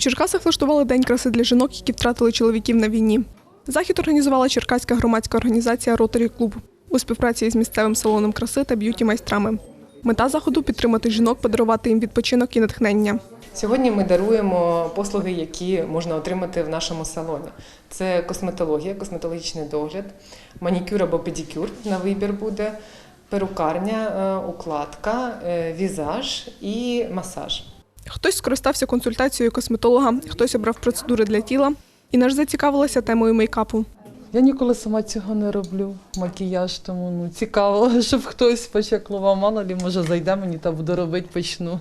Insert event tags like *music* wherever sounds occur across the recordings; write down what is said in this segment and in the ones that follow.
Черкасах влаштували день краси для жінок, які втратили чоловіків на війні. Захід організувала Черкаська громадська організація Ротарі Клуб у співпраці із місцевим салоном краси та б'юті майстрами. Мета заходу підтримати жінок, подарувати їм відпочинок і натхнення. Сьогодні ми даруємо послуги, які можна отримати в нашому салоні. Це косметологія, косметологічний догляд, манікюр або педикюр на вибір буде, перукарня, е, укладка, е, візаж і масаж. Хтось скористався консультацією косметолога, хтось обрав процедури для тіла. Інна ж зацікавилася темою мейкапу. Я ніколи сама цього не роблю, макіяж, тому ну, цікаво, *laughs* щоб хтось почеклував, мало лі, може зайде мені та буду робити, почну.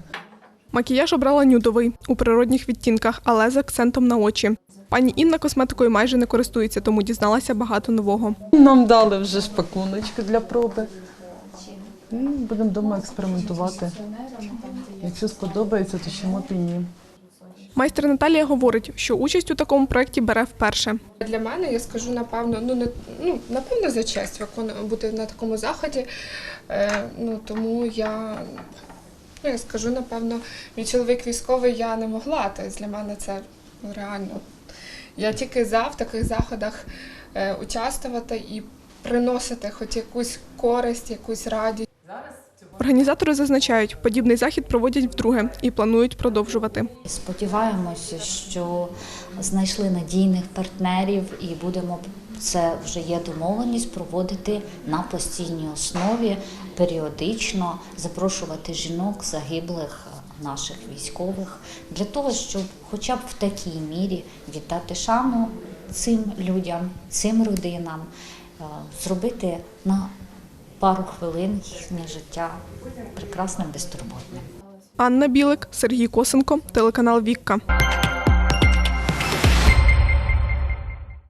Макіяж обрала нюдовий у природних відтінках, але з акцентом на очі. Пані Інна косметикою майже не користується, тому дізналася багато нового. Нам дали вже ж пакуночки для проби. І будемо вдома експериментувати. Якщо сподобається, то чому б і ні. Майстер Наталія говорить, що участь у такому проєкті бере вперше. Для мене я скажу напевно, ну не ну напевно за честь бути на такому заході. Е, ну тому я ну я скажу, напевно, мій чоловік військовий я не могла. Тобто для мене це ну, реально. Я тільки за в таких заходах е, участвувати і приносити хоч якусь користь, якусь радість. Організатори зазначають, подібний захід проводять вдруге і планують продовжувати. Сподіваємося, що знайшли надійних партнерів і будемо це вже є домовленість проводити на постійній основі періодично, запрошувати жінок загиблих наших військових для того, щоб, хоча б в такій мірі, віддати шану цим людям, цим родинам, е, зробити на пару хвилин їхнє життя прекрасним безтурботним. Анна Білик, Сергій Косенко, телеканал Вікка.